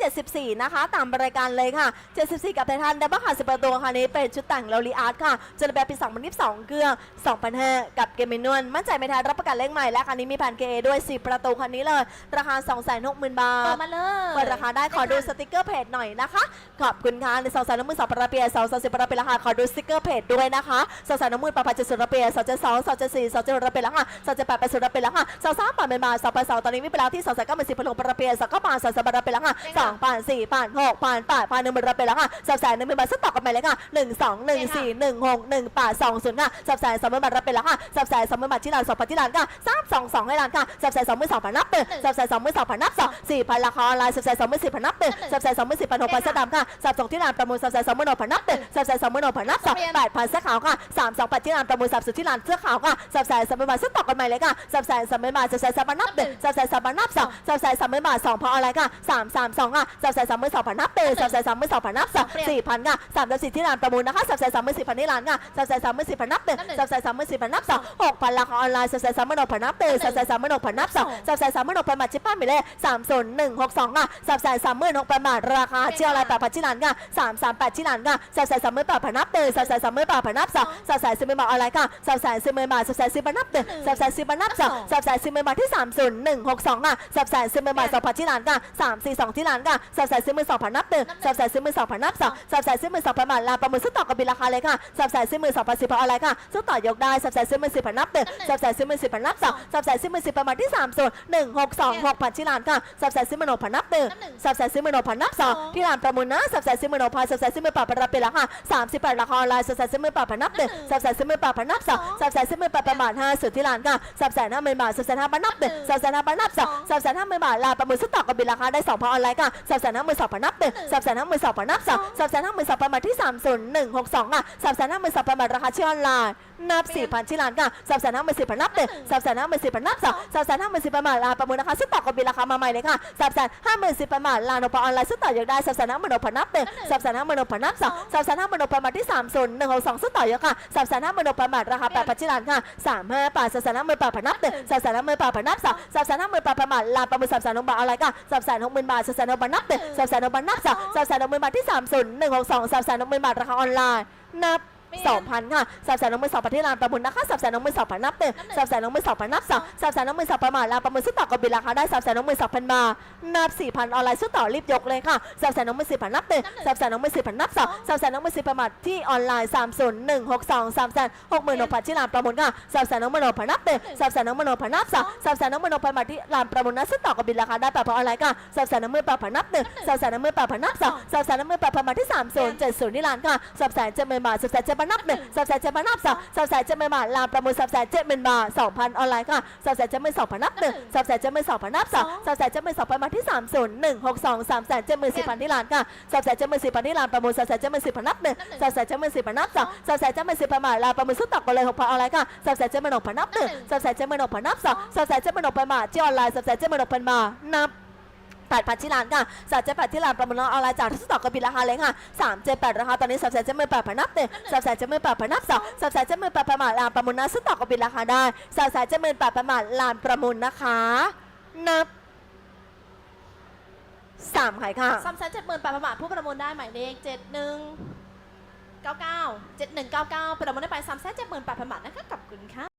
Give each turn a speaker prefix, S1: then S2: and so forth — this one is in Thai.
S1: 74 นะคะ ตามรายการเลยค่ะ 74 กับไททันดับเบิลค่ะ10ประตูค่ะนี้เป็นชุดแต่งโลลิอาร์ตค่ะจนแบบปี 2022เกลือ2005กับเกมเมนวลมั่นใจไม่ทันรับประกันเลขใหม่และคันนี้มีแผ่นเกด้วย10ประตูคันนี้เลย ราคา 260,000 บา
S2: เปิ
S1: ท
S2: ดมาเลย
S1: เปิดราคาได้ขอดูสติกเกอร์เพจหน่อยนะคะ ขอบคุณค่ะในสองสายน้ำมือสองประเปียสองสองสิบประเปียราคาขอดูสติกเกอร์เพจด้วยนะคะสองสายน้ำมือประพันธ์จุดสุดประเปียสองเจ็ดสองสองเจ็ดสี่สองเจ็ดประเปียราคาสองเจ็ดแปดแปดสุดประเปียราคาสองสามปานเป็นมาสองพันสองตอนนี้มีไปแล้วที่สองสายเก้าหมื่นสิบพันหกประเปียสองเก้าปานสองสามประเปียราคาสองปานสี่ปานหกปานแปดปานหนึ่งประเปียราคาสองแสนหนึ่งเป็นมาสต็อกกันไปเลยค่ะหนึ่งสองหนึ่งสี่หนึ่งหกหนึ่งแปดสองศูนย์ค่ะสองแสนสองหมื่นบาทรับไปแล้วค่ะสองแสนสองหมื่นบาทที่ร้านสองพันที่ร้านค่ะสามสองสองให้ร้านค่ะสองแสนสองหมื่นสองพันนับหนึ่งสองแสนสองหมื่นสองพันนับสองสี่พันราคาออนไลน์สองแสนสองหมื่นสี่พันนับหนึ่งสองแสนสองหมื่นสี่พันหกพันสดำค่ะสับสองที่ร้านประมูลสองแสนสองหมื่นหกพันนับหนึ่งสองแสนสองหมื่นหกพันนับสองแปดพันเสื้อขาวค่ะสามสองแปดที่ร้านประมูลสับสุดที่ร้านเสื้อขาวค่ะสองแสนสองหมื่นบาทสต็อกกันใหม่เลยค่ะสองแสนสองหมื่นบาทสองแสนสองพันนับหนึ่งสองแสนสองพันนับสองสองแสนสองหมื่นบาทสองพันออนไลน์ค่ะสามสามสองค่ะสองแสนสองหมื่นสองพันนับหนึ่งสองแสนสองหมื่นสองพันนับสองสี่พันค่ะสามสิบสี่ที่ร้านประมูลนะคะสองแสนสองหมื่นสี่พันที่ร้านค่ะสองแสนสองหมื่นสี่พันนับหนึ่งสองแสนสองหมื่นสี่พันนับสองหกพันราคาออนไลน์สองแสนสองหมื่นหกพันนับหนึ่งสองแสนสองหมื่นหกพันนับสองสองแสนสองหมื่นหกพันบาทชิปป้ามิเล่สามศูนย์หนึ่งหกสองค่ะสองแสนสามหมื่นหกพันบาทราคาเชียวอะไรแปดพันที่ร้านค่ะสามสามแปดที่ร้านค่ะสองแสนสามหมื่นแปดพันนับหนึ่งสองแสนสามหมื่นแปดพันนับสองสองแสนสี่หมื่นบาทออนไลน์ค่ะสองแสนสี่หมื่นบาทสองแสนสี่พันนับหนึ่งสองแสนสี่พันนับสองสองแสนสี่หมื่นบาทที่สามศูนย์หนึ่งหกสองค่ะสองแสนสี่หมื่นบาทสองพันที่ร้านค่ะสามสี่สองที่ร้านค่ะสองแสนสี่หมื่นสองพันนับหนึ่งสองแสนสี่หมื่นสองพันนับสองสองแสนสี่หมื่นสองพันบาทลาประมูลซื้อต่อกับบินราคาเลยค่ะสองแสนสี่หมื่นสองพันสิบพันออนไลน์ค่ะซื้อต่อยกได้สองแสนสี่หมื่นสิบพันนับหนึ่งสองแสนสี่หมื่นสิบพันนับสองสองแสนสี่หมื่นสิบประมาณที่สามศูนย์หนึ่งหกสองหกพันที่ร้านค่ะสองแสนสี่หมื่นหกพันนับหนึ่งสองแสนสี่หมื่นหกพันนับสองที่ร้านประมูลนะสองแสนสี่หมื่นหกพันสองแสนสี่หมื่นแปดพันรับไปแล้วค่ะสามสิบแปดราคาออนไลน์สองแสนสี่หมื่นแปดพันนับหนึ่งสองแสนสี่หมื่นแปดพันนับสองสองแสนสี่หมื่นแปดประมาณห้าสุดที่ร้านค่ะสองแสนห้าหมื่นบาทสองแสนห้าพันนับหนึ่งสองแสนห้าพันนับสองสองแสนห้าหมื่นบาทลาประมูลซื้อต่อกับบินราคาได้สองพันออนไลน์ค่ะสองแสนห้าหมื่นสองพันนับหนึ่งสองแสนห้าหมื่นสองพันนับสองสองแสนห้าหมื่นสองพันบาทที่สามศูนย์หนึ่งหกสองอะสามแสนห้าหมื่นสองพันบาทราคาเชื่อออนไลน์นับสี่พันที่ร้านค่ะสามแสนห้าหมื่นสี่พันนับหนึ่งสามแสนห้าหมื่นสี่พันนับสองสามแสนห้าหมื่นสี่พันบาทลาประมูลนะคะซื้อต่อกับบินราคามาใหม่เลยค่ะสามแสนห้าหมื่นสี่พันบาทลาโนปออนไลน์ซื้อต่อยกได้สามแสนห้าหมื่นหกพันนับหนึ่งสามแสนห้าหมื่นหกพันนับสองสามแสนห้าหมื่นหกพันบาทที่สามศูนย์หนึ่งหกสองซื้อต่อยกค่ะสามแสนห้าหมื่นหกพันบาทราคาแปดพันที่ร้านค่ะสามห้าบาทสามแสนห้าหมื่นแปดพันนับหนึ่งสามแสนห้าหมื่นแปดพันนับสองสามแสนห้าหมื่นแปดพันบาทลาประมูลสามแสนหกบาทออนไลน์ค่ะสามแสนหกหมื่นบาทสามแสนหกพันนับหนึ่งสามแสนหกพันนับสองสามแสนหกหมื่นบาทที่สามศูนย์หนึ่งหกสองสามแสนหกหมื่นบาทราคาออนไลน์นับ สองพันค่ะสามแสนน้องมือสองพันที่ร้านประมูลนะคะสามแสนน้องมือสองพันนับหนึ่งสามแสนน้องมือสองพันนับสองสามแสนน้องมือสองพันบาทลาประมูลซื้อต่อกับบินราคาได้สามแสนน้องมือสองพันบาทนับสี่พันออนไลน์ซื้อต่อรีบยกเลยค่ะสามแสนน้องมือสี่พันนับหนึ่งสามแสนน้องมือสี่พันนับสองสามแสนน้องมือสี่พันบาทที่ออนไลน์สามศูนย์หนึ่งหกสองสามแสนหกหมื่นหกพันที่ร้านประมูลค่ะสามแสนน้องมือหกพันนับหนึ่งสามแสนน้องมือหกพันนับสองสามแสนน้องมือหกพันบาทที่ร้านประมูลนะซื้อต่อกับบินราคาได้แปดพันออนไลน์ค่ะสามแสนน้องมือแปดพันนับหนึ่งสามแสนน้องมือแปดพันนับสองสามแสนน้องมือแปดพันบาทที่สามศูนย์เจ็ดศูนย์ที่ร้านค่ะสามแสนเจ็ดหมื่นบาทสามแสนเจ็ดพันนับหนึ่งสามแสนเจ็ดพันนับสองสามแสนเจ็ดหมื่นบาทลานประมูลสามแสนเจ็ดหมื่นบาทสองพันออนไลน์ค่ะสามแสนเจ็ดหมื่นสองพันนับหนึ่งสามแสนเจ็ดหมื่นสองพันนับสองสามแสนเจ็ดหมื่นสองพันมาที่สามศูนย์หนึ่งหกสองสามแสนเจ็ดหมื่นสี่พันที่ลานค่ะสามแสนเจ็ดหมื่นสี่พันที่ลานประมูลสามแสนเจ็ดหมื่นสี่พันนับหนึ่งสามแสนเจ็ดหมื่นสี่พันนับสองสามแสนเจ็ดหมื่นสี่พันบาทลานประมูลสุดต่อกันเลยหกพันออนไลน์ค่ะสามแสนเจ็ดหมื่นหกพันนับหนึ่งสามแสนเจ็ดหมื่นหกพันนับสองสามแสนเจ็ดหมื่นหกพันบาทที่ออนไลน์สามแสนเจ็ดหมื่นหกพันบาทนับ แปดพันที่ร้านค่ะสามเจ็ดแปดที่ร้านประมูลออนไลน์จากทุกสตอกกระบินราคาเลยค่ะสามเจ็ดแปดราคาตอนนี้สามแสนเจ็ดหมื่นแปดพันนับหนึ่งสามแสนเจ็ดหมื่นแปดพันนับสองสามแสนเจ็ดหมื่นแปดพันบาทลานประมูลนะสตอกกระบินราคาได้สามแสนเจ็ดหมื่นแปดพันบาทลานประมูลนะคะนับสามขายค่ะ
S2: สามแสนเจ็ดหมื่นแปดพันบาทผู้ประมูลได้หมายเลขเจ็ดหนึ่งเก้าเก้าเจ็ดหนึ่งเก้าเก้าประมูลได้ไปสามแสนเจ็ดหมื่นแปดพันบาทนะคะขอบคุณค่ะ